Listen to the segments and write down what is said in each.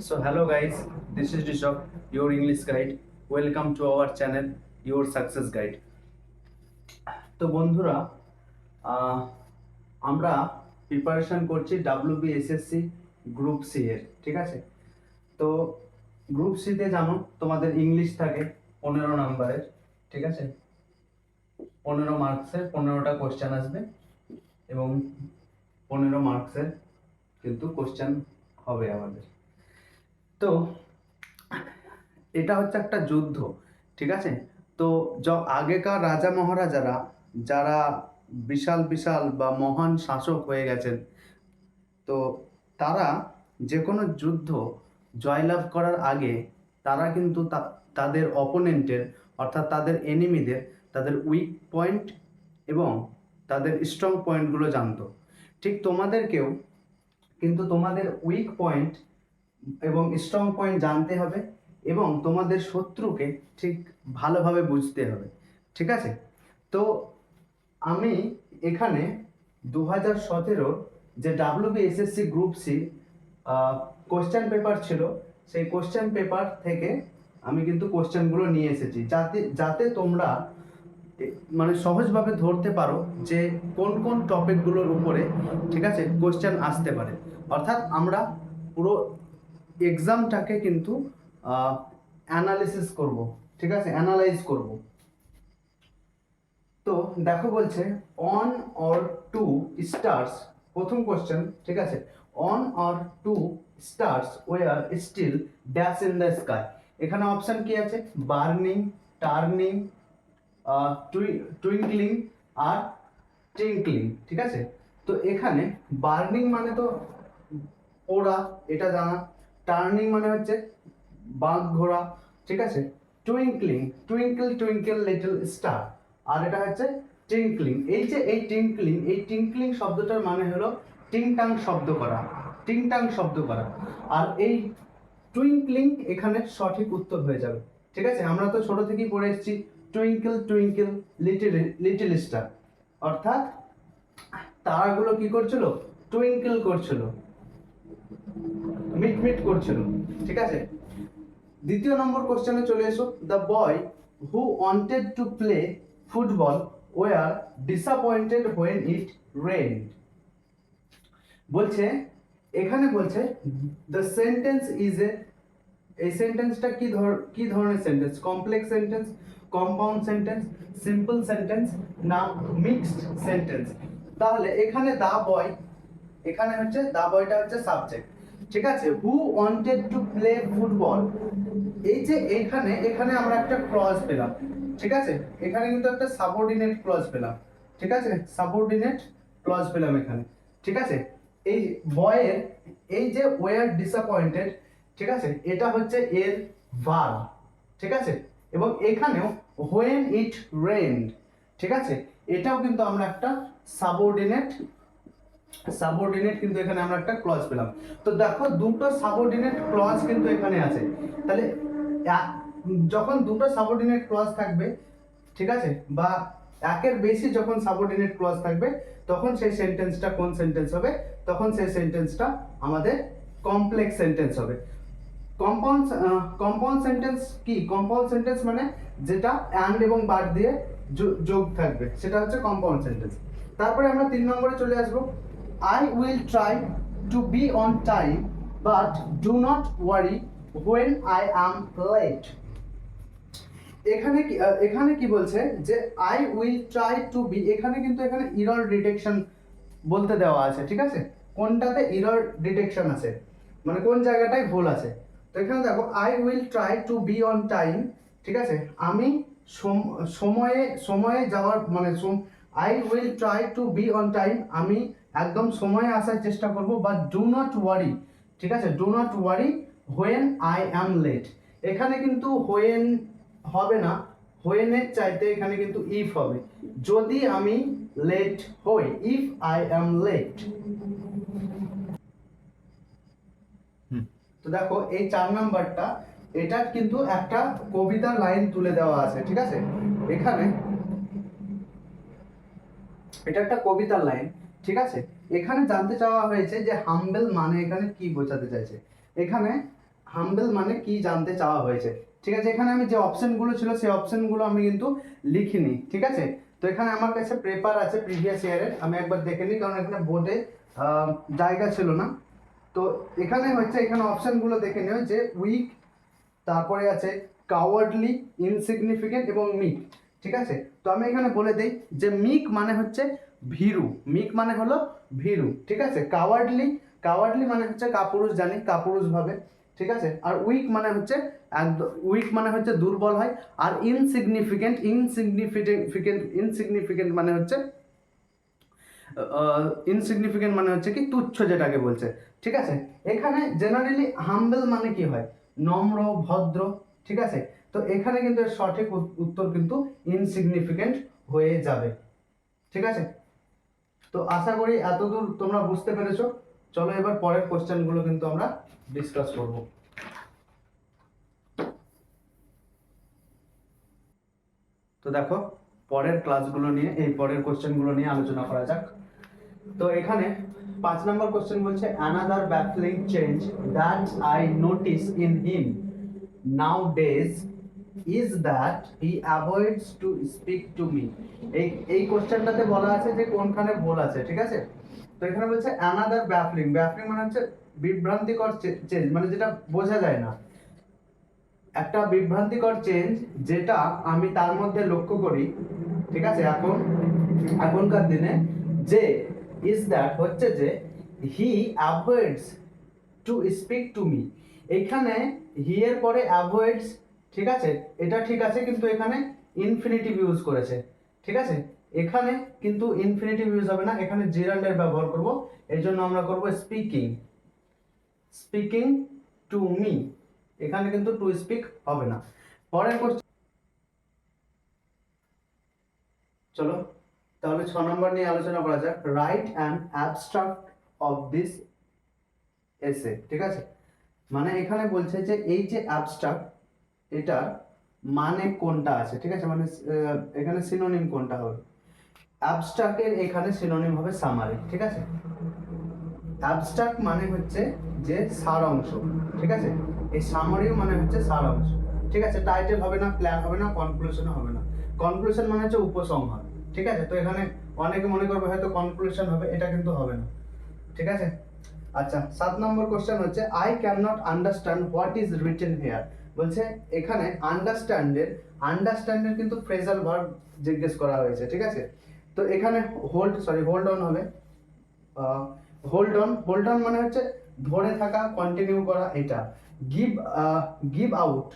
So hello guys, this is Rishabh, your English guide. Welcome to our channel, your success guide. তো বন্ধুরা আমরা preparation করছি WBSSC group C এর ঠিক আছে তো গ্রুপ সিতে জানো তোমাদের ইংলিশ থাকে পনেরো নাম্বারের ঠিক আছে পনেরো মার্কসের পনেরোটা কোশ্চেন আসবে এবং পনেরো মার্কসের কিন্তু কোশ্চেন হবে আমাদের তো এটা হচ্ছে একটা যুদ্ধ, ঠিক আছে? তো য, আগেকার রাজা মহারাজারা যারা বিশাল বিশাল বা মহান শাসক হয়ে গেছেন, তো তারা যে কোনো যুদ্ধ জয়লাভ করার আগে তারা কিন্তু তাদের অপোনেন্টের অর্থাৎ তাদের এনিমিদের তাদের উইক পয়েন্ট এবং তাদের স্ট্রং পয়েন্টগুলো জানতো। ঠিক তোমাদেরকেও, কিন্তু তোমাদের উইক পয়েন্ট এবং স্ট্রং পয়েন্ট জানতে হবে এবং তোমাদের শত্রুকে ঠিক ভালোভাবে বুঝতে হবে, ঠিক আছে? তো আমি এখানে দু হাজার সতেরোর যে WBSSC group C question paper ছিল, সেই কোশ্চেন পেপার থেকে আমি কিন্তু কোশ্চেনগুলো নিয়ে এসেছি। যাতে যাতে তোমরা মানে সহজভাবে ধরতে পারো যে কোন কোন টপিকগুলোর উপরে, ঠিক আছে কোশ্চেন আসতে পারে। অর্থাৎ আমরা পুরো এক্সামটাকে কিন্তু অ্যানালিসিস করব, ঠিক আছে? অ্যানালাইজ করব। তো দেখো বলছে অন অর টু স্টার্স প্রথম কোশ্চেন ঠিক আছে? One or two stars were still dash in the sky এখানে অপশন কি আছে? বার্নিং টার্নিং টুইঙ্কলিং আর টিঙ্কলিং ঠিক আছে? তো এখানে বার্নিং মানে তো ওরা, এটা জানা। টার্নিং মানে হচ্ছে বাঘ ঘোরা, ঠিক আছে? Twinkling twinkle twinkle little star আর এটা হচ্ছে টিঙ্কলিং এই যে এই টিঙ্কলিং এই টিঙ্কলিং শব্দটার মানে হলো টিংটাং শব্দ করা, টিংটাং শব্দ করা। আর এই টুইঙ্কলিং এখানে সঠিক উত্তর হয়ে যাবে, ঠিক আছে? আমরা তো ছোট থেকেই পড়ে এসেছি twinkle twinkle little little star অর্থাৎ তারাগুলো কি করছিল? টুইঙ্কল করছিল। মিটমিট করছিল ঠিক আছে? দ্বিতীয় নম্বর কোশ্চেনে চলে এসো। The boy who wanted to play football were disappointed when it rain বলছে, এখানে বলছে দ্য সেন্টেন্স ইজ এ এই সেন্টেন্সটা কি ধর, কি ধরনের sentence complex sentence compound sentence simple sentence না মিক্সড সেন্টেন্স তাহলে এখানে দা বয় এখানে হচ্ছে দা বয়টা হচ্ছে সাবজেক্ট ঠিক আছে? Who wanted to play football এই যে এখানে এখানে আমরা একটা ক্লজ পেলাম, ঠিক আছে? এখানে কিন্তু একটা সাবঅর্ডিনেট ক্লজ পেলাম, ঠিক আছে? সাবঅর্ডিনেট ক্লজ পেলাম এখানে, ঠিক আছে? এই বয়ের এই যে ওয়ার ডিসঅ্যাপয়েন্টেড ঠিক আছে? এটা হচ্ছে এর ভার ঠিক আছে? এবং এখানেও হোয়েন ইট রেন্ড ঠিক আছে? এটাও কিন্তু আমরা একটা সাবঅর্ডিনেট সাবঅর্ডিনেট কিন্তু এখানে আমরা একটা ক্লজ পেলাম। তো দেখো, দুটো সাবঅর্ডিনেট ক্লজ কিন্তু এখানে আছে। তাহলে যখন দুটো সাবঅর্ডিনেট ক্লজ থাকবে, ঠিক আছে? বা একের বেশি যখন সাবঅর্ডিনেট ক্লজ থাকবে, তখন সেই সেন্টেন্সটা কোন সেন্টেন্স হবে? তখন সেই সেন্টেন্সটা আমাদের কমপ্লেক্স সেন্টেন্স হবে। কম্পাউন্ড কম্পাউন্ড সেন্টেন্স কি? কম্পাউন্ড সেন্টেন্স মানে যেটা অ্যান্ড এবং বার দিয়ে যোগ থাকবে। সেটা হচ্ছে কম্পাউন্ড সেন্টেন্স তারপরে আমরা তিন নম্বরে চলে আসব। I will try to be on time but do not worry when I am late এখানে কি এখানে কি বলছে যে I will try to be এখানে কিন্তু এখানে ইরর ডিটেকশন বলতে দেওয়া আছে, ঠিক আছে? কোনটাতে ইরর ডিটেকশন আছে? মানে কোন জায়গাটায় ভুল আছে? তো এখানে দেখো I will try to be on time ঠিক আছে? আমি সম- সময়ে সময়ে যাওয়ার মানে I will try to be on time আমি একদম সময়ে আসার চেষ্টা করব বা ডু নট ওয়ারি ঠিক আছে? Do not worry when I am late এখানে কিন্তু হোয়েন হবে না হোয়েনের চাইতে এখানে কিন্তু ইফ হবে। যদি আমি লেট হই ইফ আই অ্যাম লেট তো দেখো এই চার নাম্বারটা এটা কিন্তু একটা কবিতার লাইন তুলে দেওয়া আছে ঠিক আছে? এখানে এটা একটা কবিতার লাইন। ঠিক আছে? এখানে জানতে চাওয়া হয়েছে যে হাম্বেল মানে এখানে কি বোঝাতে চাইছে? এখানে হাম্বেল মানে কি জানতে চাওয়া হয়েছে? ঠিক আছে, এখানে আমি যে অপশনগুলো ছিল সেই অপশনগুলো আমি কিন্তু লিখিনি, ঠিক আছে? তো এখানে আমার কাছে পেপার আছে প্রিভিয়াস ইয়ারের আমি একবার দেখে নিই, কারণ এখানে বোর্ডে জায়গা ছিল না। তো এখানে হচ্ছে, এখানে অপশনগুলো দেখে নিও যে উইক তারপরে আছে কাওয়ার্ডলি ইনসিগনিফিকেন্ট এবং মিক ঠিক আছে? তো আমি এখানে বলে দিই যে মিক মানে হচ্ছে ভীরু। মিক মানে হলো ভীরু, ঠিক আছে? কাওয়ার্ডলি কাওয়ার্ডলি মানে হচ্ছে কাপুরুষ, জানি কাপুরুষ ভাবে, ঠিক আছে? আর উইক মানে হচ্ছে একদম উইক মানে হচ্ছে দুর্বল হয়, আর ইনসিগনিফিকেন্ট ইনসিগনিফিকেন্ট ইনসিগনিফিকেন্ট মানে হচ্ছে ইনসিগনিফিকেন্ট মানে হচ্ছে কি তুচ্ছ যেটাকে বলছে, ঠিক আছে? এখানে জেনারেলি হাম্বেল মানে কি হয়? নম্র, ভদ্র, ঠিক আছে? তো এখানে কিন্তু সঠিক উত- উত্তর কিন্তু ইনসিগনিফিকেন্ট হয়ে যাবে, ঠিক আছে? তো আশা করি এতদূর তোমরা বুঝতে পেরেছ। চলো এবার পরের কোশ্চেনগুলো কিন্তু আমরা ডিসকাস করব। তো দেখো, পরের ক্লাসগুলো নিয়ে, এই পরের কোশ্চেনগুলো নিয়ে আলোচনা করা যাক। তো এখানে পাঁচ নম্বর কোশ্চেন বলছে another baffling change that I notice in him now days is that he avoids to speak to me এই এই কোশ্চেনটাতে বলা আছে যে কোনখানে ভুল আছে, ঠিক আছে? তো এখানে বলছে অ্যানাদার ব্যাফলিং ব্যাফলিং মানে হচ্ছে বিভ্রান্তিকর চেঞ্জ মানে যেটা বোঝা যায় না। একটা বিভ্রান্তিকর চেঞ্জ যেটা আমি তার মধ্যে লক্ষ্য করি, ঠিক আছে, এখন, এখনকার দিনে, যে ইজ দ্যাট হচ্ছে যে he avoids to speak to me এখানে হি এর পরে অ্যাভয়েডস ঠিক আছে? এটা ঠিক আছে কিন্তু এখানে ইনফিনিটিভ ইউজ করেছে। ঠিক আছে? এখানে কিন্তু ইনফিনিটিভ ইউজ হবে না। এখানে জিরান্ডের ব্যবহার করব। এই জন্য আমরা করব স্পিকিং স্পিকিং টু মি এখানে কিন্তু টু স্পিক হবে না। পরের কোশ্চেন চলো, তাহলে ছ নম্বর নিয়ে আলোচনা করা যাক। Right and abstract of this এসে ঠিক আছে? মানে এখানে বলছে যে, এই যে অ্যাবস্ট্রাক্ট এটা মানে কোনটা আছে? ঠিক আছে? মানে এখানে সিনোনিম কোনটা হবে? অ্যাবস্ট্রাক্টের এখানে সিনোনিম হবে সামারি ঠিক আছে? অ্যাবস্ট্রাক্ট মানে হচ্ছে যে সার অংশ ঠিক আছে? এই সামারিও মানে হচ্ছে সার অংশ ঠিক আছে? টাইটেল হবে না প্ল্যান হবে না কনক্লুশনও হবে না। কনক্লুশন মানে হচ্ছে উপসংহার, ঠিক আছে? তো এখানে অনেকে মনে করবে হয়তো কনক্লুশন হবে, এটা কিন্তু হবে না, ঠিক আছে? আচ্ছা সাত নম্বর কোশ্চেন হচ্ছে I can not understand what is written here বলছে এখানে আন্ডারস্ট্যান্ডের আন্ডারস্ট্যান্ডের কিন্তু ফ্রেজাল ভার্ব জিজ্ঞেস করা হয়েছে, ঠিক আছে? তো এখানে হোল্ড সরি হোল্ড অন হবে। হোল্ড অন হোল্ড অন মানে হচ্ছে ধরে থাকা কন্টিনিউ করা, এটা। গিভ গিভ আউট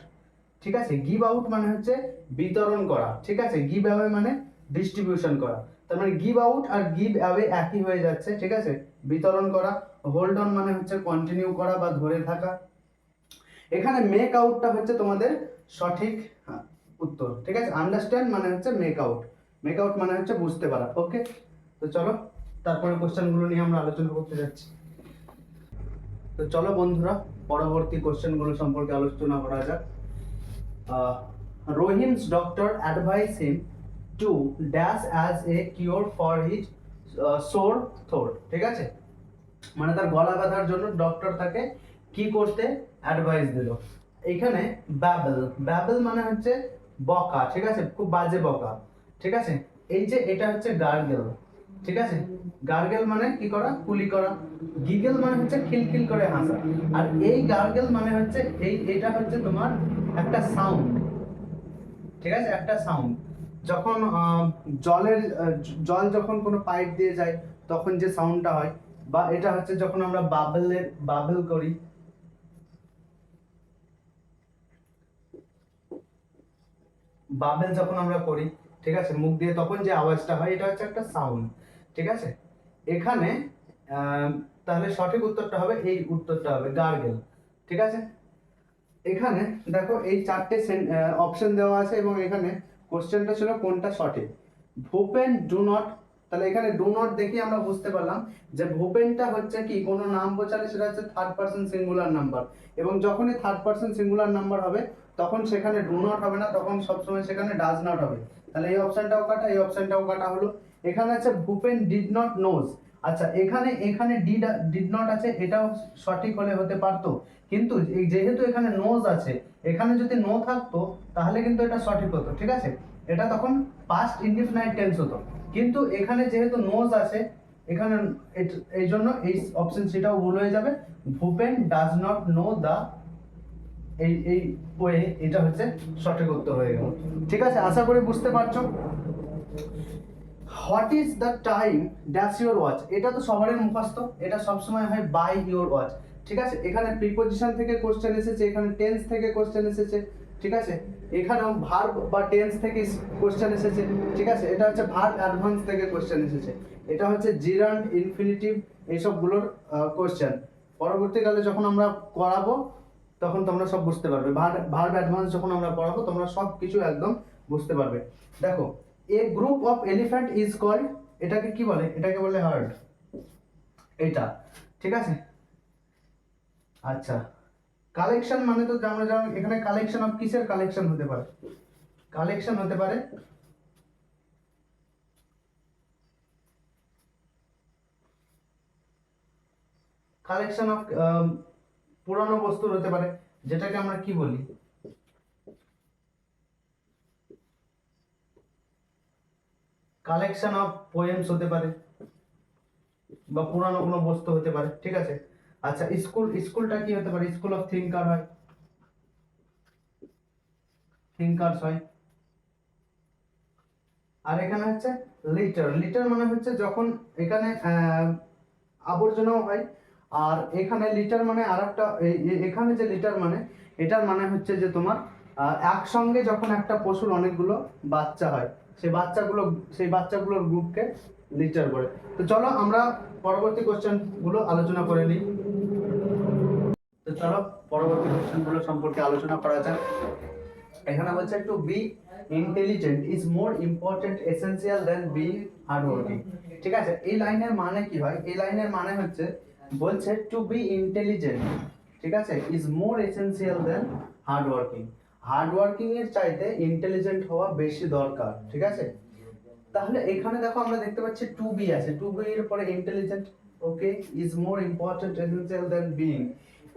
ঠিক আছে? গিভ আউট মানে হচ্ছে বিতরণ করা, ঠিক আছে? গিভ অ্যাওয়ে মানে ডিস্ট্রিবিউশন করা। তার মানে গিভ আউট আর গিভ অ্যাওয়ে একই হয়ে যাচ্ছে, ঠিক আছে? বিতরণ করা হোল্ড অন মানে হচ্ছে কন্টিনিউ করা বা ধরে থাকা। এখানে মেক আউটটা হচ্ছে তোমাদের সঠিক হ্যাঁ, উত্তর ঠিক আছে? আন্ডারস্ট্যান্ড মানে হচ্ছে মেক আউট মেক আউট মানে হচ্ছে বুঝতে পারা ওকে তো চলো তারপরে কোশ্চেনগুলো নিয়ে আমরা আলোচনা করতে যাচ্ছি। তো চলো বন্ধুরা পরবর্তী কোশ্চেনগুলো সম্পর্কে আলোচনা করা যাক। Rahim's doctor advise him to dash as a cure for his sore throat ঠিক আছে? মানে তার গলা ব্যথার জন্য ডক্টর তাকে কি করতে অ্যাডভাইস দিল। এখানে ব্যাবেল ব্যাবেল মানে হচ্ছে বকা, ঠিক আছে? খুব বাজে বকা, ঠিক আছে? এই যে এটা হচ্ছে গার্গেল ঠিক আছে? গার্গেল মানে কি করা? কুলি করা। গিগেল মানে হচ্ছে খিলখিল করে হাসা। আর এই গার্গেল মানে হচ্ছে এই, এটা হচ্ছে তোমার একটা সাউন্ড ঠিক আছে? একটা সাউন্ড যখন জলের জল যখন কোনো পাইপ দিয়ে যায়, তখন যে সাউন্ডটা হয়, বা এটা হচ্ছে যখন আমরা বাবলের বাবল করি বাবেল যখন আমরা করি, ঠিক আছে? মুখ দিয়ে তখন যে আওয়াজটা হয়, এটা হচ্ছে একটা সাউন্ড ঠিক আছে? এখানে তাহলে সঠিক উত্তরটা হবে, এই উত্তরটা হবে গার্গেল ঠিক আছে? এখানে দেখো, এই চারটে অপশন দেওয়া আছে এবং এখানে কোশ্চেনটা ছিল কোনটা সঠিক? ভূপেন ডু নট তাহলে এখানে ডু নট দেখে আমরা বুঝতে পারলাম যে ভূপেনটা হচ্ছে কি, কোনো নাম বোঝালে সেটা হচ্ছে থার্ড পার্সন সিঙ্গুলার নাম্বার এবং যখনই থার্ড পার্সন সিঙ্গুলার নাম্বার হবে তখন সেখানে ডু নট হবে না, তখন সবসময় সেখানে ডাজ নট হবে। তাহলে এই অপশনটাও কাটা, এই অপশনটাও কাটা হলো। এখানে আছে ভূপেন ডিড নট নোজ আচ্ছা এখানে এখানে ডিড ডিড নট আছে, এটাও সঠিক হলে হতে পারতো। কিন্তু যেহেতু এখানে নোজ আছে, এখানে যদি নো থাকতো, তাহলে কিন্তু এটা সঠিক হতো, ঠিক আছে? এটা তখন পাস্ট ইনডিফিনাইট টেন্স হতো। কিন্তু এখানে যেহেতু নোজ আছে, এখানে এই জন্য এই অপশন সেটাও ভুল হয়ে যাবে। Bhupen does not know the এই এই ওয়ে এটা হচ্ছে সঠিক উত্তর হয়ে গেল। ঠিক আছে? আশা করি বুঝতে পারছ? What is the time dash your watch এটা তো সবারই মুখস্থ। এটা সবসময় হয় বাই ইউর ওয়াচ ঠিক আছে? এখানে প্রিপোজিশন থেকে কোশ্চেন এসেছে, এখানে টেন্স থেকে কোশ্চেন এসেছে। ঠিক আছে? এখানেও ভার্ব বা টেন্স থেকে কোশ্চেন এসেছে। ঠিক আছে? এটা হচ্ছে ভার্ব অ্যাডভান্স থেকে কোশ্চেন এসেছে। এটা হচ্ছে জিরান্ড ইনফিনিটিভ এইসবগুলোর কোশ্চেন পরবর্তীকালে যখন আমরা করাবো তখন তোমরা সব বুঝতে পারবে। ভার্ব অ্যাডভান্স যখন আমরা পড়াবো, তোমরা সব কিছু একদম বুঝতে পারবে। দেখো a group of elephant is called এটাকে কি বলে? এটাকে বলে হার্ড এটা ঠিক আছে? আচ্ছা কালেকশন মানে তো আমরা জানি এখানে কালেকশন অফ কিসের কালেকশন হতে পারে? কালেকশন হতে পারে কালেকশন অফ পুরানো বস্তু হতে পারে, যেটাকে আমরা কি বলি? কালেকশন অফ পোয়েমস হতে পারে, বা পুরানো কোনো বস্তু হতে পারে, ঠিক আছে? আচ্ছা স্কুল স্কুলটা কি হতে পারে? স্কুল অফ থিঙ্কার হয়। থিঙ্কার্স হয়। আর এখানে হচ্ছে লিটার লিটার মানে হচ্ছে যখন এখানে আবর্জনাও হয় আর এখানে লিটার মানে আর একটা এখানে যে লিটার মানে এটার মানে হচ্ছে যে তোমার একসঙ্গে যখন একটা পশুর অনেকগুলো বাচ্চা হয়, সেই বাচ্চাগুলো, সেই বাচ্চাগুলোর গ্রুপকে লিটার বলে। তো চলো আমরা পরবর্তী কোশ্চেনগুলো আলোচনা করে নিই। তো চলো পরবর্তী কোশ্চেনগুলো সম্পর্কে আলোচনা করা যাক। এখানে বলছে to be intelligent is more important essential than be hardworking ঠিক আছে? এই লাইনের মানে কি হয়? এই লাইনের মানে হচ্ছে বলছে টু বি ইন্টেলিজেন্ট ঠিক আছে is more essential than hard working hard working এর চাইতে ইন্টেলিজেন্ট হওয়া বেশি দরকার, ঠিক আছে? তাহলে এখানে দেখো আমরা দেখতে পাচ্ছি টু বি আছে। টু বি এর পরে intelligent okay is more important essential than being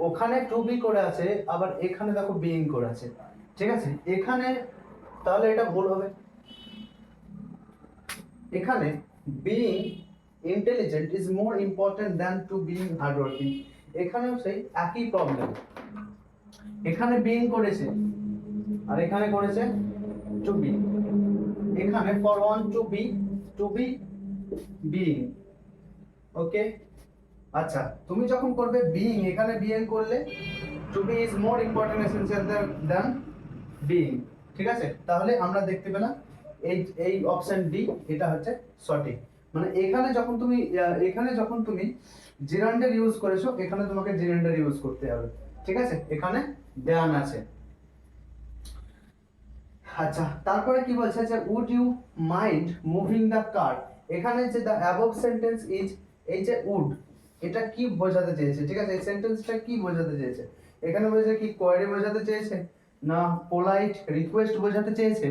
ওখানে টু বি করে আছে, আবার এখানে দেখো বিইং করে আছে, ঠিক আছে? এখানে তাহলে এটা ভুল হবে। এখানে being intelligent is more important than to being hardworking এখানেও সেই একই প্রবলেম এখানে বিইং করেছে আর এখানে করেছে টু বি এখানে for one to be to be being okay আচ্ছা তুমি যখন করবে বিইং এখানে বিইং করলে to be is more important essential than being ঠিক আছে? তাহলে আমরা দেখতে পেলাম এই এই অপশন ডি এটা হচ্ছে সঠিক। মানে এখানে যখন তুমি এখানে যখন তুমি জিরান্ডার ইউজ করেছ, এখানে তোমাকে জিরান্ডার ইউজ করতে হবে। ঠিক আছে? এখানে দেয়ান আছে। আচ্ছা তারপরে কি বলছে যে would you mind moving the car এখানে যে দ্য অ্যাবভ সেন্টেন্স ইজ এই যে উড এটা কি বোঝাতে চেয়েছে? ঠিক আছে, এই সেন্টেন্সটা কি বোঝাতে চেয়েছে? এখানে বলেছে কি কোয়ারি বোঝাতে চেয়েছে? না পোলাইট রিকোয়েস্ট বোঝাতে চেয়েছে?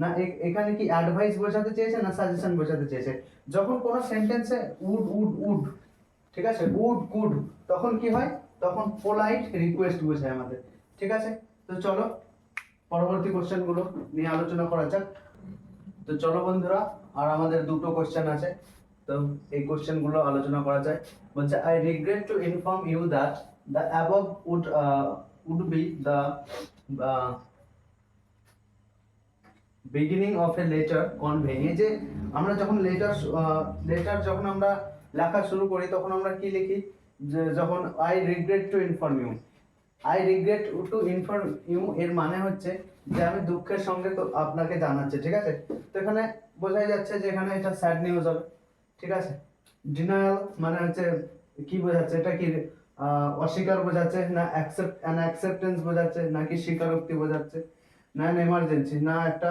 না এখানে কি অ্যাডভাইস বোঝাতে চেয়েছে না সাজেশন বোঝাতে চেয়েছে? যখন কোনো সেন্টেন্সে উড উড উড ঠিক আছে? উড গুড তখন কি হয়? তখন পোলাইট রিকোয়েস্ট বোঝায় আমাদের। ঠিক আছে? তো চলো, পরবর্তী কোশ্চেনগুলো নিয়ে আলোচনা করা যাক। তো চলো বন্ধুরা, আর আমাদের দুটো কোশ্চেন আছে। তো এই কোশ্চেনগুলো আলোচনা করা যায়। বলছে I regret to inform you that the above would would be the beginning of a letter conveying এই যে আমরা যখন লেটার লেটার যখন আমরা লেখা শুরু করি, তখন আমরা কি লিখি? যখন I regret to inform you I regret to inform you এর মানে হচ্ছে যে আমি দুঃখের সঙ্গে তো আপনাকে জানাচ্ছি, ঠিক আছে? তো এখানে বোঝাই যাচ্ছে যে এখানে এটা স্যাড নিউজ হবে, ঠিক আছে? ডিনায়াল মানে হচ্ছে কি বোঝাচ্ছে? এটা কি অস্বীকার বোঝাচ্ছে না অ্যাকসেপ্ট অ্যান অ্যাকসেপ্টেন্স বোঝাচ্ছে নাকি স্বীকারোক্তি বোঝাচ্ছে? না এমার্জেন্সি না একটা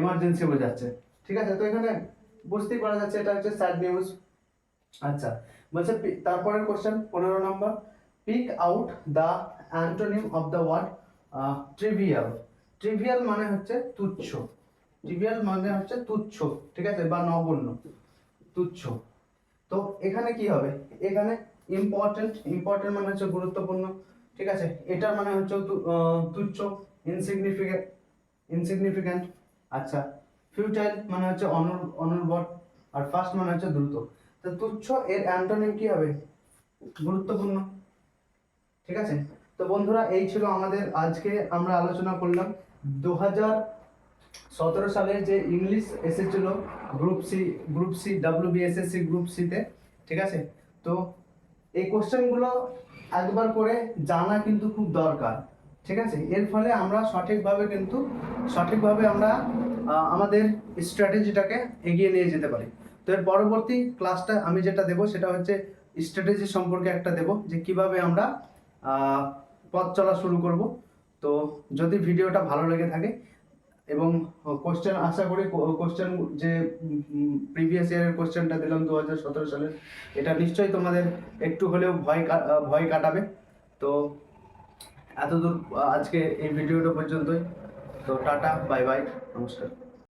এমার্জেন্সি বোঝাচ্ছে। ঠিক আছে? তো এখানে বুঝতেই পারা যাচ্ছে এটা হচ্ছে স্যাড নিউজ আচ্ছা বলছে তারপরের কোশ্চেন পনেরো নম্বর pick out the antonym of the word trivial trivial মানে হচ্ছে তুচ্ছ। ট্রিভিয়াল মানে হচ্ছে তুচ্ছ, ঠিক আছে? বা নগণ্য। তুচ্ছ। তো এখানে কি হবে? এখানে ইম্পর্টেন্ট ইম্পর্টেন্ট মানে হচ্ছে গুরুত্বপূর্ণ, ঠিক আছে? এটার মানে হচ্ছে তুচ্ছ। ইনসিগনিফিকেন্ট ইনসিগনিফিক্যান্ট আচ্ছা ফিউটাইল মানে হচ্ছে অনুর, অনুর্বর, আর ফার্স্ট মানে হচ্ছে দ্রুত। তো তুচ্ছ এর অ্যান্টোনিম কি হবে? গুরুত্বপূর্ণ। ঠিক আছে? তো বন্ধুরা, এই ছিল আমাদের আজকে আমরা আলোচনা করলাম। দু হাজার সতেরো সালে যে ইংলিশ এসেছিল group C group C W BSSC group সিতে ঠিক আছে? তো এই কোশ্চেনগুলো একবার করে জানা কিন্তু খুব দরকার। ঠিক আছে? এর ফলে আমরা সঠিকভাবে কিন্তু, সঠিকভাবে আমরা আমাদের স্ট্র্যাটেজিটাকে এগিয়ে নিয়ে যেতে পারি। তো এর পরবর্তী ক্লাসটা আমি যেটা দেবো সেটা হচ্ছে স্ট্র্যাটেজি সম্পর্কে একটা দেবো যে কীভাবে আমরা পথ চলা শুরু করব। তো যদি ভিডিওটা ভালো লেগে থাকে এবং কোশ্চেন আশা করি কোশ্চেন যে প্রিভিয়াস ইয়ারের কোশ্চেনটা দিলাম দু হাজার সতেরো সালের, এটা নিশ্চয়ই তোমাদের একটু হলেও ভয় ভয় কাটাবে। তো এতদূর আহ, আজকে এই ভিডিওটা পর্যন্তই। তো টাটা বাই বাই নমস্কার।